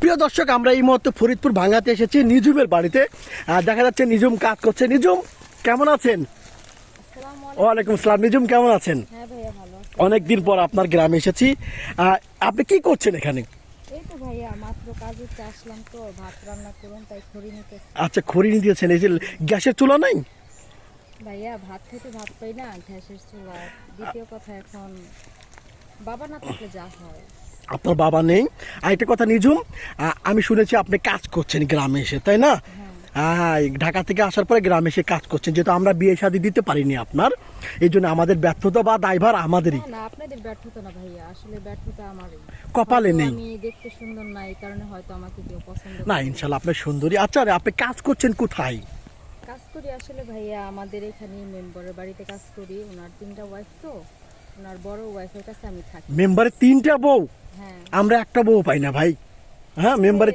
প্রিয় দর্শক আমরা এই মুহূর্তে ফরিদপুর ভাঙাতে এসেছি নিজুমের বাড়িতে। দেখা যাচ্ছে নিজুম কাজ করছে। নিজুম কেমন আছেন? ওয়ালাইকুম আসসালাম। নিজুম কেমন আছেন? হ্যাঁ আছি। অনেকদিন পর আপনার গ্রামে এসেছি। আপনি কি করছেন এখানে? এই তো ভাইয়া মাত্র কাজে ভাত রান্না করুন তাই খড়ি নিতেছি। আচ্ছা খড়ি নিয়ে দিয়েছেন এই যে গ্যাসের চুলা নাই? ভাইয়া ভাত খেতে ভাত পাই না গ্যাসের চুলা। দ্বিতীয় কথা এখন বাবা না থাকলে যা হয়। আপনার বাবা নেই। আর একটা কথা নিজুম আমি শুনেছি আপনি কাজ করছেন গ্রামে এসে তাই না? হ্যাঁ ঢাকা থেকে আসার পরে গ্রামে এসে কাজ করছেন যেহেতু আমরা বিয়ে শাদি দিতে পারিনি আপনার। এই জন্য আমাদের ব্যর্থতা বা দায়ভার আমাদেরই। না, আপনাদের ব্যর্থতা না ভাইয়া আসলে ব্যর্থতা আমারই। কপালে নেই। আমি দেখতে সুন্দর না এই কারণে হয়তো আমাকে কেউ পছন্দ না করে। না। ইনশাল্লাহ আপনার সুন্দরী। আচ্ছা আপনি কাজ করছেন কোথায়? কাজ করি আসলে ভাইয়া আমাদের এখানে মেম্বারের বাড়িতে কাজ করি ওনার তিনটা ওয়াইফ তো। ওনার বড় ওয়াইফের কাছে আমি থাকি। মেম্বারে তিনটা বউ? হ্যাঁ। আমরা একটা বউ পাই না ভাই। হ্যাঁ মেম্বারে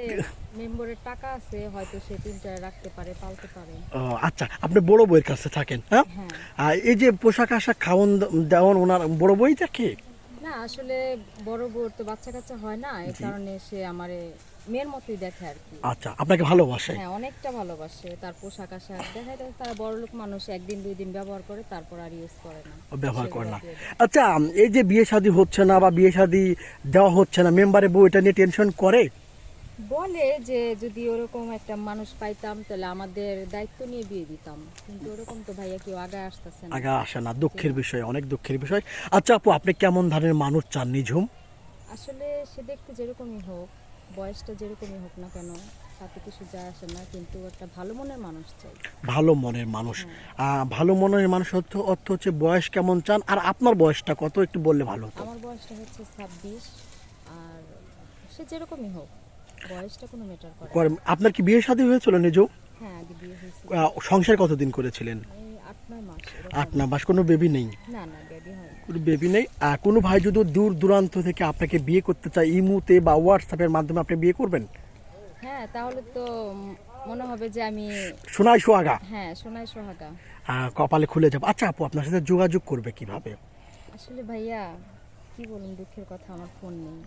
মেম্বারের টাকা আছে হয়তো সে তিনটা রাখতে পারে পালতে পারে। ও, আচ্ছা আপনি বড় বউয়ের কাছে থাকেন হ্যাঁ? হ্যাঁ। আর এই যে পোশাক আশাক খাওয়ান দেওয়ান ওনার বড় বই থাকে? না আসলে বড় বউর তো বাচ্চা কাচ্চা হয় না এই কারণে সে আমারে মেয়ের মতোই দেখে আর কি। আচ্ছা আপনাকে ভালোবাসে? হ্যাঁ অনেকটা ভালোবাসে। তার পোশাক আশাক দেখা যায় তারা বড় লোক মানুষ একদিন দুই দিন ব্যবহার করে তারপর আর ইউজ করে না। ব্যবহার করে না। আচ্ছা এই যে বিয়ে শাদী হচ্ছে না বা বিয়ে শাদী দেওয়া হচ্ছে না মেম্বারে বউ এটা নিয়ে টেনশন করে? বলে যে যদি ওরকম একটা মানুষ পাইতাম তাহলে আমাদের দায়িত্ব নিয়ে বিয়ে দিতাম। কিন্তু ওরকম তো ভাইয়া কেউ আগে আসতেছে না। আগে আসে না দুঃখের বিষয় অনেক দুঃখের বিষয়। আচ্ছা আপু আপনি কেমন ধরনের মানুষ চান নিঝুম? আসলে সে দেখতে যেরকমই হোক বয়সটা যেরকমই হোক না কেন তাতে কিছু যায় আসে না কিন্তু একটা ভালো মনের মানুষ চাই। ভালো মনের মানুষ। ভালো মনের মানুষ অর্থ অর্থ হচ্ছে বয়স কেমন চান আর আপনার বয়সটা কত একটু বললে ভালো হতো। আমার বয়সটা হচ্ছে ছাব্বিশ আর সে যেরকমই হোক বয়সটা কোনো ম্যাটার করে আপনার কি বিয়ে শাদী হয়েছিল নিজ হ্যাঁ বিয়ে হয়েছে সংসার কতদিন করেছিলেন? আট নয় মাস কোনো বেবি নেই? কোনো বেবি নেই? আর কোনো ভাই যদি দূর দূরান্ত থেকে আপনাকে বিয়ে করতে চায় ইমুতে বা হোয়াটসঅ্যাপের মাধ্যমে আপনি বিয়ে করবেন? হ্যাঁ তাহলে তো মনে হবে যে আমি শোনাই সোহাগা? হ্যাঁ সোনাই সোহাগা। কপালে খুলে যাবে। আচ্ছা আপু আপনার সাথে যোগাযোগ করবে কীভাবে? আসলে ভাইয়া কি বলুন দুঃখের কথা আমার ফোন নেই।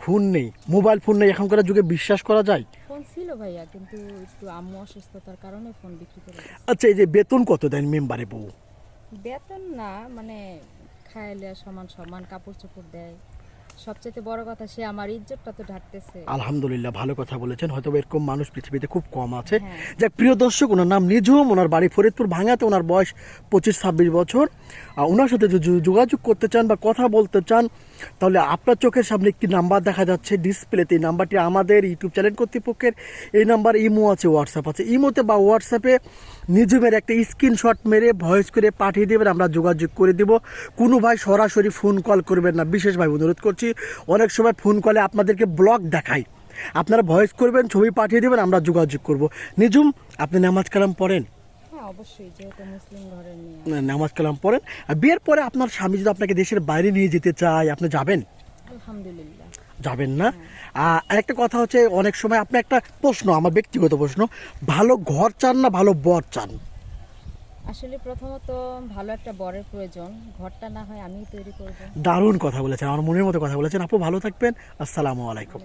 ফোন নেই? মোবাইল ফোন নেই? এখনকার যুগে বিশ্বাস করা যায়? ফোন ছিল ভাইয়া কিন্তু একটু আম্মু অসুস্থতার কারণে ফোন বিক্রি করে দিয়েছি। আচ্ছা এই যে বেতন কত দেন মেম্বারে বউ বেতন না মানে খাইলে সমান সমান কাপড় চোপড় দেয় সবচেয়ে বড় কথা সে আমার ইজ্জতটা তো ঢাকতেছে। আলহামদুলিল্লাহ ভালো কথা বলেছেন। হয়তো এরকম মানুষ পৃথিবীতে খুব কম আছে। হ্যাঁ। যাক প্রিয় দর্শক ওনার নাম নিজুম ওনার বাড়ি ফরিদপুর ভাঙাতে ওনার বয়স পঁচিশ ছাব্বিশ বছর। আর ওনার সাথে যদি যোগাযোগ করতে চান বা কথা বলতে চান তাহলে আপনার চোখের সামনে একটি নাম্বার দেখা যাচ্ছে ডিসপ্লেতে। এই নাম্বারটি আমাদের ইউটিউব চ্যানেল কর্তৃপক্ষের। এই নাম্বার ইমো আছে হোয়াটসঅ্যাপ আছে। ইমোতে বা হোয়াটসঅ্যাপে নিজুমের একটা স্ক্রিনশট মেরে ভয়েস করে পাঠিয়ে দেবেন। আমরা যোগাযোগ করে দেব। কোনো ভাই সরাসরি ফোন কল করবেন না। বিশেষভাবে অনুরোধ করছি অনেক সময় ফোন কলে আপনাদেরকে ব্লগ দেখায় আপনারা ভয়েস করবেন ছবি পাঠিয়ে দেবেন আমরা যোগাযোগ করব। নিজুম আপনি নামাজ কালাম পড়েন? হ্যাঁ অবশ্যই যেহেতু মুসলিম ঘরের নামাজ কালাম পড়েন। আর বিয়ের পরে আপনার স্বামী যদি আপনাকে দেশের বাইরে নিয়ে যেতে চায় আপনি যাবেন? আলহামদুলিল্লাহ। যাবেন না? আর একটা কথা হচ্ছে অনেক সময় আপনি একটা প্রশ্ন আমার ব্যক্তিগত প্রশ্ন ভালো ঘর চান না ভালো বর চান? আসলে প্রথমত ভালো একটা বরের প্রয়োজন। ঘরটা না হয় আমি তৈরি করব। দারুণ কথা বলেছেন আমার মনের মতো কথা বলেছেন। আপু ভালো থাকবেন। আসসালামু আলাইকুম।